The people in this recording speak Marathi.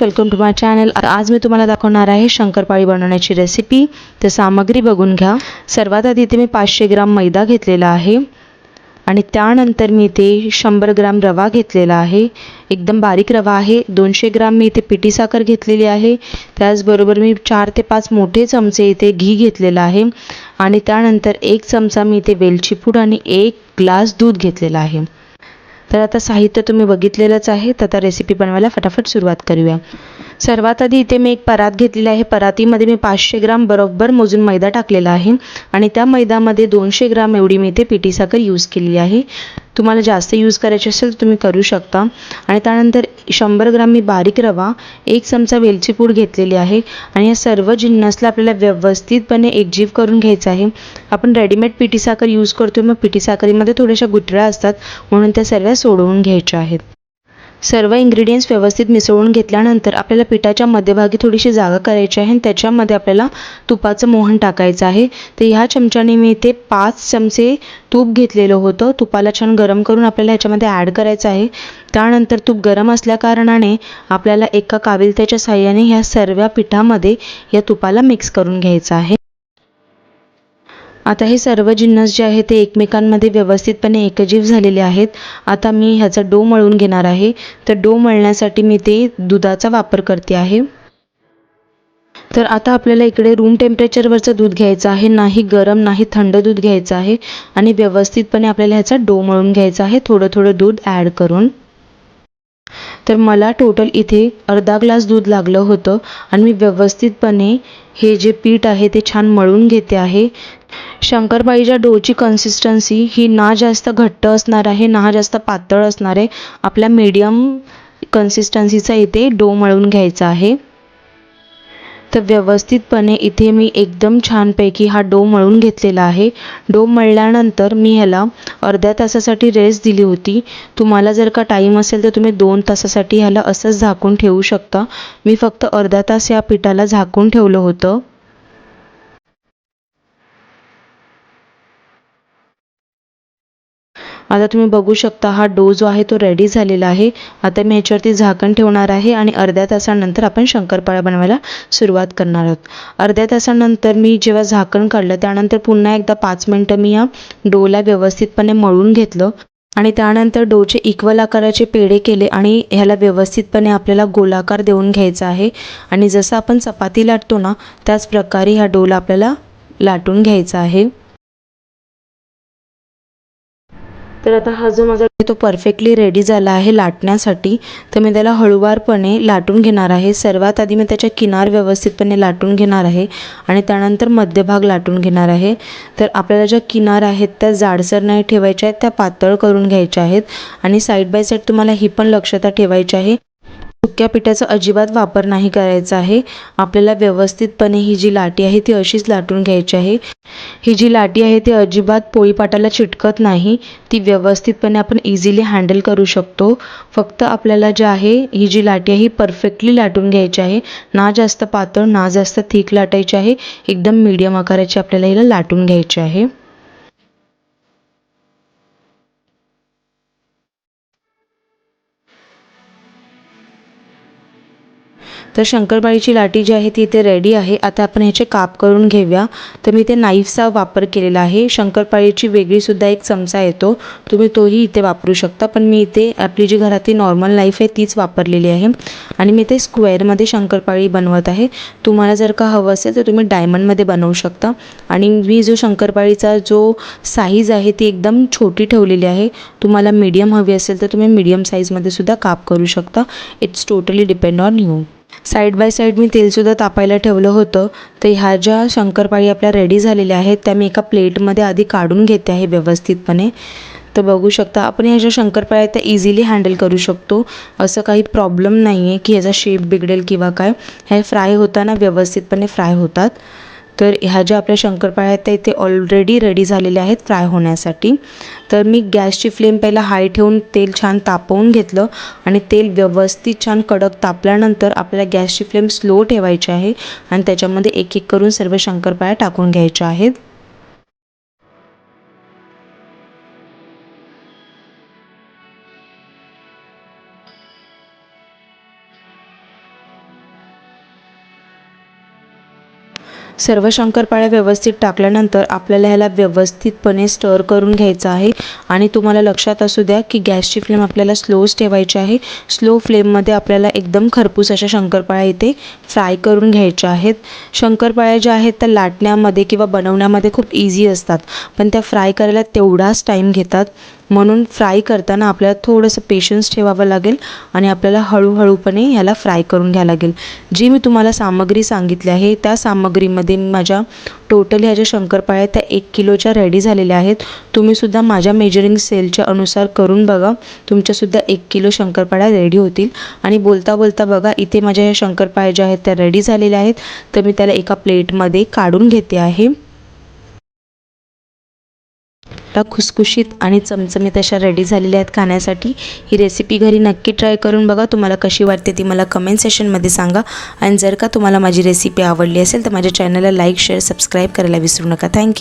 वेलकम टू माय चॅनल आज मी तुम्हाला दाखवणार आहे शंकरपाळी बनवण्याची रेसिपी तर सामग्री बघून घ्या. सर्वात आधी इथे मी पाचशे ग्राम मैदा घेतलेला आहे. आणि त्यानंतर मी इथे शंभर ग्राम रवा घेतलेला आहे. एकदम बारीक रवा आहे. दोनशे ग्राम मी इथे पिठी साखर घेतलेली आहे. त्याचबरोबर मी चार ते पाच मोठे चमचे इथे घी घेतलेलं आहे. आणि त्यानंतर एक चमचा मी इथे वेलची पूड आणि एक ग्लास दूध घेतलेलं आहे. तर आता साहित्य तुम्ही बघितलेलंच आहे. तर आता रेसिपी बनवायला फटाफट सुरुवात करूया. सर्वात आधी इथे मी एक परात घेतलेली आहे. परातीमध्ये मी पाचशे ग्राम बरोबर मोजून मैदा टाकलेला आहे. आणि त्या मैदामध्ये दोनशे ग्राम एवढी मी इथे पिठी साखर यूज केलेली आहे. तुम्हाला जास्त यूज करायची असेल तर तुम्ही करू शकता. आणि त्यानंतर शंभर ग्राम मी बारीक रवा एक चमचा वेलची पूड घेतलेली आहे. आणि या सर्व जिन्नसला आपल्याला व्यवस्थितपणे एकजीव करून घ्यायचं आहे. आपण रेडीमेड पिठी साखर यूज करतो मग पिठी साखरीमध्ये थोड्याशा गुठळ्या असतात. म्हणून त्या सर्व सोडवून घ्यायच्या आहेत. सर्व इंग्रेडियंट्स व्यवस्थित मिसळून घेतल्यानंतर आपल्याला पिठाच्या मध्यभागी थोडीशी जागा करायची आहे आणि त्याच्यामध्ये आपल्याला तुपाचं मोहन टाकायचं आहे. तर ह्या चमच्याने मी इथे पाच चमचे तूप घेतलेलं होतं. तुपाला छान गरम करून आपल्याला ह्याच्यामध्ये ॲड करायचं आहे. त्यानंतर तूप गरम असल्याकारणाने आपल्याला एका काविलत्याच्या साह्याने ह्या सर्व पिठामध्ये या तुपाला मिक्स करून घ्यायचं आहे. आता हे सर्व जिन्नस जे आहे ते एकमेकांमध्ये व्यवस्थितपणे एकजीव झालेले आहेत. आता मी ह्याचा डो मळून घेणार आहे. तर डो मळण्यासाठी मी ते दुधाचा वापर करते आहे. तर आता आपल्याला इकडे रूम टेम्परेचरवरचं दूध घ्यायचं आहे. नाही गरम नाही थंड दूध घ्यायचं आहे. आणि व्यवस्थितपणे आपल्याला ह्याचा डो मळून घ्यायचा आहे. थोडं थोडं दूध ॲड करून. तर मला टोटल इथे अर्धा ग्लास दूध लागलं होतं आणि मी व्यवस्थितपणे हे जे पीठ आहे ते छान मळून घेते आहे. शंकरपाळीच्या डोची कन्सिस्टन्सी ही ना जास्त घट्ट असणार आहे ना जास्त पातळ असणार आहे. आपल्या मीडियम कन्सिस्टन्सीचा इथे डो मळून घ्यायचा आहे. तर व्यवस्थितपणे इथे मी एकदम छानपैकी हा डो मळून घेतलेला आहे. डो मळल्यानंतर मी ह्याला अर्ध्या तासासाठी रेस्ट दिली होती. तुम्हाला जर का टाईम असेल तर तुम्ही दोन तासासाठी ह्याला असंच झाकून ठेवू शकता. मी फक्त अर्धा तास या पिठाला झाकून ठेवलं होतं. आता तुम्ही बघू शकता हा डो जो आहे तो रेडी झालेला आहे. आता मी ह्याच्यावरती झाकण ठेवणार आहे आणि अर्ध्या तासानंतर आपण शंकरपाळ्या बनवायला सुरुवात करणार आहोत. अर्ध्या तासानंतर मी जेव्हा झाकण काढलं त्यानंतर पुन्हा एकदा पाच मिनटं मी या डोला व्यवस्थितपणे मळून घेतलं आणि त्यानंतर डोचे इक्वल आकाराचे पेढे केले आणि ह्याला व्यवस्थितपणे आपल्याला गोलाकार देऊन घ्यायचा आहे. आणि जसं आपण चपाती लाटतो ना त्याच प्रकारे ह्या डोला आपल्याला लाटून घ्यायचा आहे. तर आता हा जो माझा तो परफेक्टली रेडी झाला आहे लाटण्यासाठी तर मी त्याला हळूवारपणे लाटून घेणार आहे. सर्वात आधी मी त्याच्या किनार व्यवस्थितपणे लाटून घेणार आहे आणि त्यानंतर मध्यभाग लाटून घेणार आहे. तर आपल्याला ज्या किनार आहेत त्या जाडसर नाही ठेवायच्या आहेत त्या पातळ करून घ्यायच्या आहेत. आणि साईड बाय साईड तुम्हाला ही पण लक्षता ठेवायची आहे. सुक्या पिठाचा अजिबात वापर नाही करायचा आहे. आपल्याला व्यवस्थितपणे ही जी लाटी आहे ती अशीच लाटून घ्यायची आहे. ही जी लाटी आहे ती अजिबात पोळीपाटाला चिटकत नाही. ती व्यवस्थितपणे आपण इझिली हँडल करू शकतो. फक्त आपल्याला जे आहे ही जी लाटी आहे ही परफेक्टली लाटून घ्यायची आहे. ना जास्त पातळ ना जास्त थिक लाटायची आहे. एकदम मीडियम आकाराची आपल्याला हिला लाटून घ्यायची आहे. तर शंकरपाळीची लाटी जी आहे ती इथे रेडी आहे. आता आपण ह्याचे काप करून घेऊया. तर मी इथे नाईफचा वापर केलेला आहे. शंकरपाळीची वेगळीसुद्धा एक चमचा येतो. तुम्ही तोही इथे वापरू शकता. पण मी इथे आपली जी घरातली नॉर्मल नाईफ आहे तीच वापरलेली आहे. आणि मी इथे स्क्वेअरमध्ये शंकरपाळी बनवत आहे. तुम्हाला जर का हवं असेल तर तुम्ही डायमंडमध्ये बनवू शकता. आणि मी जो शंकरपाळीचा जो साईज आहे ती एकदम छोटी ठेवलेली आहे. तुम्हाला मीडियम हवी असेल तर तुम्ही मीडियम साईजमध्ये सुद्धा काप करू शकता. It's totally depend on you side by side मी तेलसुद्धा तापायला ठेवलं होतं. तर ह्या ज्या शंकरपाळी आपल्या रेडी झालेल्या आहेत त्या मी एका प्लेटमध्ये आधी काढून घेते आहे व्यवस्थितपणे. तर बघू शकता आपण ह्या ज्या शंकरपाळ्या आहेत त्या इझिली हँडल करू शकतो. असं काही प्रॉब्लेम नाही आहे की ह्याचा शेप बिघडेल किंवा काय. हे फ्राय होताना व्यवस्थितपणे फ्राय होतात. तर ह्या ज्या आपल्या शंकरपाळ्या आहेत त्या इथे ऑलरेडी रेडी झालेल्या आहेत फ्राय होण्यासाठी. तर मी गॅसची फ्लेम पहिला हाय ठेवून तेल छान तापवून घेतलं आणि तेल व्यवस्थित छान कडक तापल्यानंतर आपल्याला गॅसची फ्लेम स्लो ठेवायची आहे आणि त्याच्यामध्ये एक एक करून सर्व शंकरपाळ्या टाकून घ्यायच्या आहेत. सर्व शंकरपाळ्या व्यवस्थित टाकल्यानंतर आपल्याला ह्याला व्यवस्थितपणे स्टर करून घ्यायचं आहे. आणि तुम्हाला लक्षात असू द्या की गॅसची फ्लेम आपल्याला स्लोच ठेवायची आहे. स्लो फ्लेममध्ये आपल्याला एकदम खरपूस अशा शंकरपाळ्या इथे फ्राय करून घ्यायच्या आहेत. शंकरपाळ्या ज्या आहेत त्या लाटण्यामध्ये किंवा बनवण्यामध्ये खूप इझी असतात. पण त्या फ्राय करायला तेवढाच टाईम घेतात. म्हणून फ्राय करताना आपल्याला थोडंसं पेशन्स ठेवावं लागेल आणि आपल्याला हळूहळूपणे ह्याला फ्राय करून घ्यावं लागेल. जी मी तुम्हाला सामग्री सांगितली आहे त्या सामग्रीमध्ये माझ्या टोटल ह्या ज्या शंकरपाळ्या आहेत त्या एक किलोच्या रेडी झालेल्या आहेत. तुम्हीसुद्धा माझ्या मेजरिंग सेलच्या अनुसार करून बघा. तुमच्यासुद्धा एक किलो शंकरपाळ्या रेडी होतील. आणि बोलता बोलता बघा इथे माझ्या ह्या शंकरपाळ्या ज्या आहेत त्या रेडी झालेल्या आहेत. तर मी त्याला एका प्लेटमध्ये काढून घेते आहे. त्या खुसखुशीत आणि चमचमीत अशा रेडी झालेल्या आहेत खाण्यासाठी. ही रेसिपी घरी नक्की ट्राय करून बघा. तुम्हाला कशी वाटते ती मला कमेंट सेशनमध्ये सांगा. आणि जर का तुम्हाला माझी रेसिपी आवडली असेल तर माझ्या चॅनलला लाईक शेअर सबस्क्राईब करायला विसरू नका. थँक्यू